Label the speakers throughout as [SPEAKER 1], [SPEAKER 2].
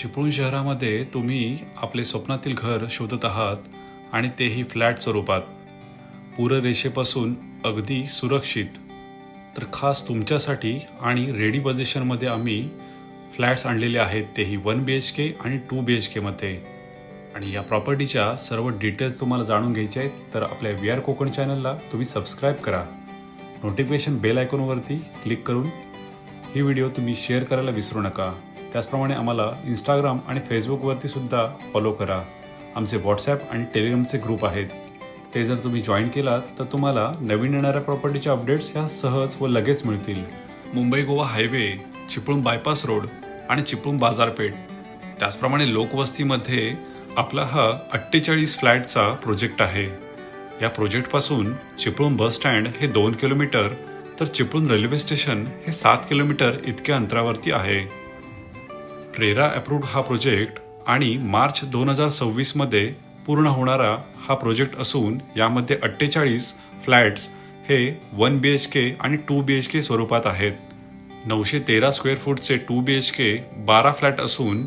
[SPEAKER 1] चिपळूण शहरामध्ये तुम्ही आपले स्वप्नातील घर शोधत आहात आणि तेही फ्लॅट स्वरूपात. पूररेषेपासून अगदी सुरक्षित. तर खास तुमच्यासाठी आणि रेडी पोझिशनमध्ये आम्ही फ्लॅट्स आणलेले आहेत तेही वन बी एच के आणि टू बी एच केमध्ये आणि या प्रॉपर्टीच्या सर्व डिटेल्स तुम्हाला जाणून घ्यायचे आहेत तर आपल्या व्ही आर कोकण चॅनलला तुम्ही सबस्क्राईब करा. नोटिफिकेशन बेल आयकॉनवरती क्लिक करून ही व्हिडिओ तुम्ही शेअर करायला विसरू नका. त्याचप्रमाणे आम्हाला इंस्टाग्राम आणि फेसबुकवरती सुद्धा फॉलो करा. आमचे व्हॉट्सॲप आणि टेलिग्रामचे ग्रुप आहेत. ते जर तुम्ही जॉईन केलात तर तुम्हाला नवीन येणाऱ्या प्रॉपर्टीच्या अपडेट्स ह्या सहज व लगेच मिळतील. Mumbai Goa highway Chiplun bypass road आणि चिपळूण बाजारपेठ. त्याचप्रमाणे लोकवस्तीमध्ये आपला हा अठ्ठेचाळीस फ्लॅटचा प्रोजेक्ट आहे. या प्रोजेक्टपासून चिपळूण बस स्टँड हे दोन किलोमीटर तर चिपळूण रेल्वे स्टेशन हे सात किलोमीटर इतक्या अंतरावरती आहे. रेरा अप्रूव्ड हा प्रोजेक्ट आणि मार्च दोन हजार सव्वीसमध्ये पूर्ण होणारा हा प्रोजेक्ट असून यामध्ये अठ्ठेचाळीस फ्लॅट्स हे वन बी एच के आणि टू बी एच के स्वरूपात आहेत. नऊशे तेरा स्क्वेअर फूटचे टू बी एच के बारा फ्लॅट असून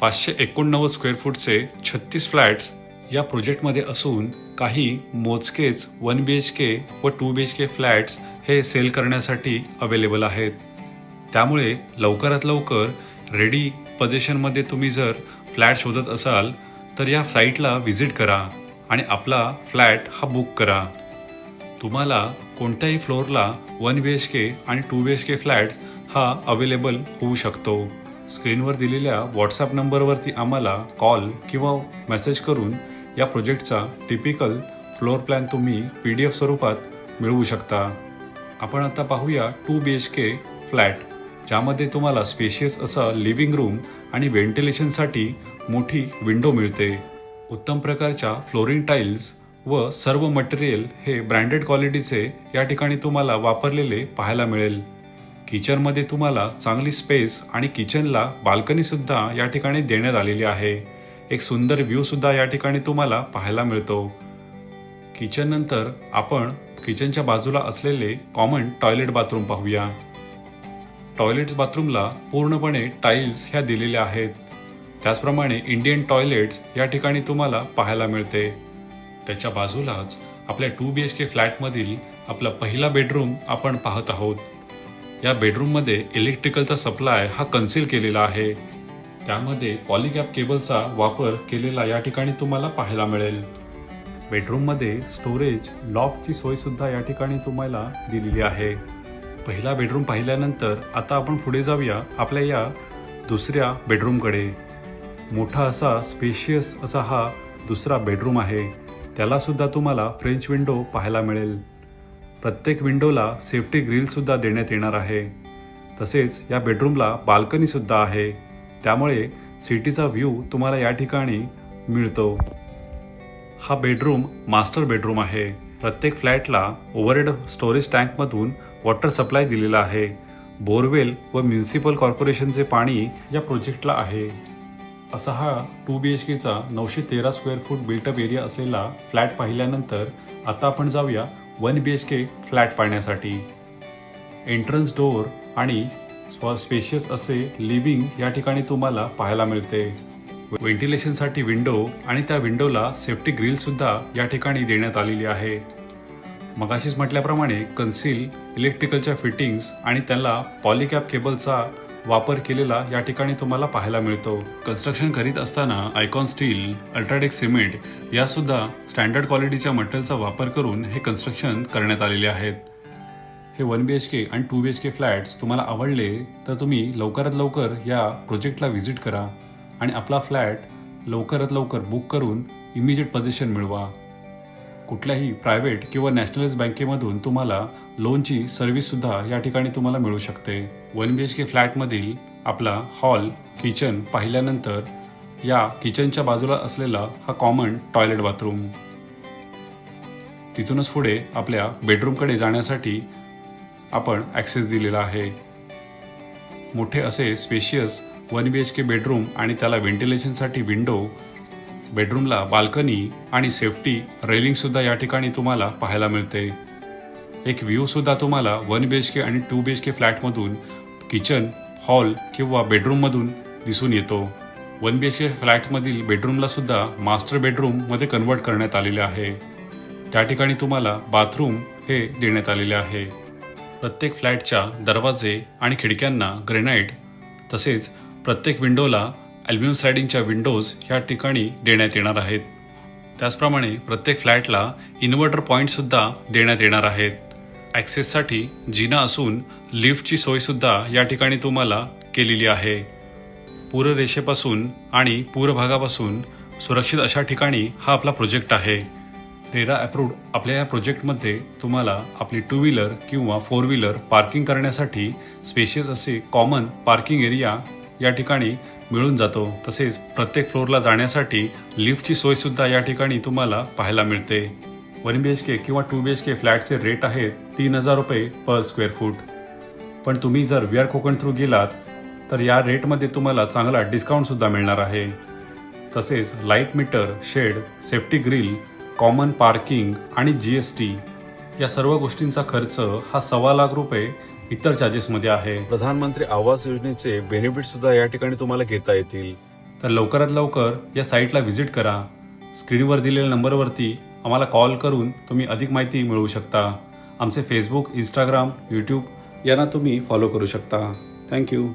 [SPEAKER 1] पाचशे एकोणनव्वद स्क्वेअर फूटचे छत्तीस फ्लॅट्स या प्रोजेक्टमध्ये असून काही मोजकेच वन बी एच के व two B H K flats हे सेल करण्यासाठी अवेलेबल आहेत. त्यामुळे लवकरात लवकर रेडी पोझिशनमध्ये तुम्ही जर फ्लॅट शोधत असाल तर या साईटला व्हिजिट करा आणि आपला फ्लॅट हा बुक करा. तुम्हाला कोणत्याही फ्लोअरला वन बी एच के आणि two B H K flats हा अवेलेबल होऊ शकतो. स्क्रीनवर दिलेल्या व्हॉट्सॲप नंबरवरती आम्हाला कॉल किंवा मेसेज करून या प्रोजेक्टचा टिपिकल फ्लोअर प्लॅन तुम्ही पी डी एफ स्वरूपात मिळवू शकता. आपण आता पाहूया two B H K flat ज्यामध्ये तुम्हाला स्पेशियस असा लिव्हिंग रूम आणि व्हेंटिलेशनसाठी मोठी विंडो मिळते. उत्तम प्रकारच्या फ्लोरिंग टाईल्स व सर्व मटेरियल हे ब्रँडेड क्वालिटीचे या ठिकाणी तुम्हाला वापरलेले पाहायला मिळेल. किचनमध्ये तुम्हाला चांगली स्पेस आणि किचनला बाल्कनीसुद्धा या ठिकाणी देण्यात आलेली आहे. एक सुंदर व्ह्यूसुद्धा या ठिकाणी तुम्हाला पाहायला मिळतो. किचन नंतर आपण किचनच्या बाजूला असलेले कॉमन टॉयलेट बाथरूम पाहूया. टॉयलेट्स बाथरूमला पूर्णपणे टाईल्स ह्या दिलेल्या आहेत. त्याचप्रमाणे इंडियन टॉयलेट्स या ठिकाणी तुम्हाला पाहायला मिळते. त्याच्या बाजूलाच आपल्या टू बी एच के फ्लॅटमधील आपला पहिला बेडरूम आपण पाहत आहोत. या बेडरूममध्ये इलेक्ट्रिकलचा सप्लाय हा कन्सील केलेला आहे. त्यामध्ये पॉलिकॅप केबलचा वापर केलेला या ठिकाणी तुम्हाला पाहायला मिळेल. बेडरूममध्ये स्टोरेज लॉकची सोयसुद्धा या ठिकाणी तुम्हाला दिलेली आहे. पहिला बेडरूम पाहिल्यानंतर आता आपण पुढे जाऊया आपल्या या दुसऱ्या बेडरूमकडे मोठा असा स्पेशियस असा हा दुसरा बेडरूम आहे. त्यालासुद्धा तुम्हाला फ्रेंच विंडो पाहायला मिळेल. प्रत्येक विंडोला सेफ्टी ग्रिलसुद्धा देण्यात येणार आहे. तसेच या बेडरूमला बाल्कनीसुद्धा आहे. त्यामुळे सिटीचा व्ह्यू तुम्हाला या ठिकाणी मिळतो. हा बेडरूम मास्टर बेडरूम आहे. प्रत्येक फ्लॅटला ओव्हरहेड स्टोरेज टँकमधून वॉटर सप्लाय दिलेला आहे. बोरवेल व म्युन्सिपल कॉर्पोरेशनचे पाणी या प्रोजेक्टला आहे. असा हा टू बी एच केचा नऊशे तेरा square foot built up area असलेला फ्लॅट पाहिल्यानंतर आता आपण जाऊया one B H K flat पाहण्यासाठी. एंट्रन्स डोअर आणि स्व स्पेशियस असे लिव्हिंग या ठिकाणी तुम्हाला पाहायला मिळते. व्हेंटिलेशनसाठी विंडो आणि त्या विंडोला सेफ्टी ग्रिलसुद्धा या ठिकाणी देण्यात आलेली आहे. मगाशीच म्हटल्याप्रमाणे कन्सील इलेक्ट्रिकलच्या फिटिंग्स आणि त्याला पॉलिकॅप केबलचा वापर केलेला या ठिकाणी तुम्हाला पाहायला मिळतो. कन्स्ट्रक्शन करीत असताना आयकॉन स्टील अल्ट्राटेक सिमेंट यासुद्धा स्टँडर्ड क्वालिटीच्या मटेरियलचा वापर करून हे कन्स्ट्रक्शन करण्यात आलेले आहेत. हे वन बी एच के आणि two B H K flats तुम्हाला आवडले तर तुम्ही लवकरात लवकर या प्रोजेक्टला व्हिजिट करा आणि आपला फ्लॅट लवकरात लवकर बुक करून इमिजिएट पोझिशन मिळवा. कुठल्याही प्रायव्हेट किंवा नॅशनलाइज बँकेमधून तुम्हाला लोनची सर्व्हिससुद्धा या ठिकाणी तुम्हाला मिळू शकते. वन बी एच के फ्लॅटमधील आपला हॉल किचन पाहिल्यानंतर या किचनच्या बाजूला असलेला हा कॉमन टॉयलेट बाथरूम तिथूनच पुढे आपल्या बेडरूमकडे जाण्यासाठी आपण ॲक्सेस दिलेला आहे. मोठे असे spacious one B H K bedroom आणि त्याला व्हेंटिलेशनसाठी विंडो बेडरूमला बाल्कनी आणि सेफ्टी रेलिंगसुद्धा या ठिकाणी तुम्हाला पाहायला मिळते. एक व्ह्यूसुद्धा तुम्हाला वन बी एच के आणि टू बी एच के फ्लॅटमधून किचन हॉल किंवा बेडरूममधून दिसून येतो. वन बी एच के फ्लॅटमधील बेडरूमलासुद्धा मास्टर बेडरूममध्ये कन्वर्ट करण्यात आलेले आहे. त्या ठिकाणी तुम्हाला बाथरूम हे देण्यात आलेले आहे. प्रत्येक फ्लॅटच्या दरवाजे आणि खिडक्यांना ग्रेनाईट तसेच प्रत्येक विंडोला ॲल्युमिनियम सायडिंगच्या विंडोज ह्या ठिकाणी देण्यात येणार आहेत. त्याचप्रमाणे प्रत्येक फ्लॅटला इन्व्हर्टर पॉईंटसुद्धा देण्यात येणार आहेत. ॲक्सेससाठी जिना असून लिफ्टची सोयसुद्धा या ठिकाणी तुम्हाला केलेली आहे. पूररेषेपासून आणि पूरभागापासून सुरक्षित अशा ठिकाणी हा आपला प्रोजेक्ट आहे. रेरा अप्रूव्ड आपल्या या प्रोजेक्टमध्ये तुम्हाला आपली टू व्हीलर किंवा फोर व्हीलर पार्किंग करण्यासाठी स्पेशियस असे कॉमन पार्किंग एरिया या ठिकाणी मिळून जातो. तसेच प्रत्येक फ्लोअरला जाण्यासाठी लिफ्टची सोयसुद्धा या ठिकाणी तुम्हाला पाहायला मिळते. वन बी एच के किंवा टू बी एच के फ्लॅटचे रेट आहेत तीन हजार रुपये पर स्क्वेअर फूट पण तुम्ही जर वी आर कोकण थ्रू गेलात तर या रेटमध्ये तुम्हाला चांगला डिस्काउंटसुद्धा मिळणार आहे. तसेच light meter shade safety grill common parking आणि जी एस टी या सर्व गोष्टींचा खर्च हा सव्वा लाख रुपये इतर चार्जेसमध्ये आहे.
[SPEAKER 2] प्रधानमंत्री आवास योजनेचे बेनिफिट सुद्धा या ठिकाणी तुम्हाला घेता येतील.
[SPEAKER 1] तर लवकरात लवकर या साईटला व्हिजिट करा. स्क्रीनवर दिलेल्या नंबरवरती आम्हाला कॉल करून तुम्ही अधिक माहिती मिळवू शकता. आमचे फेसबुक इंस्टाग्राम यूट्यूब यांना तुम्ही फॉलो करू शकता. थँक्यू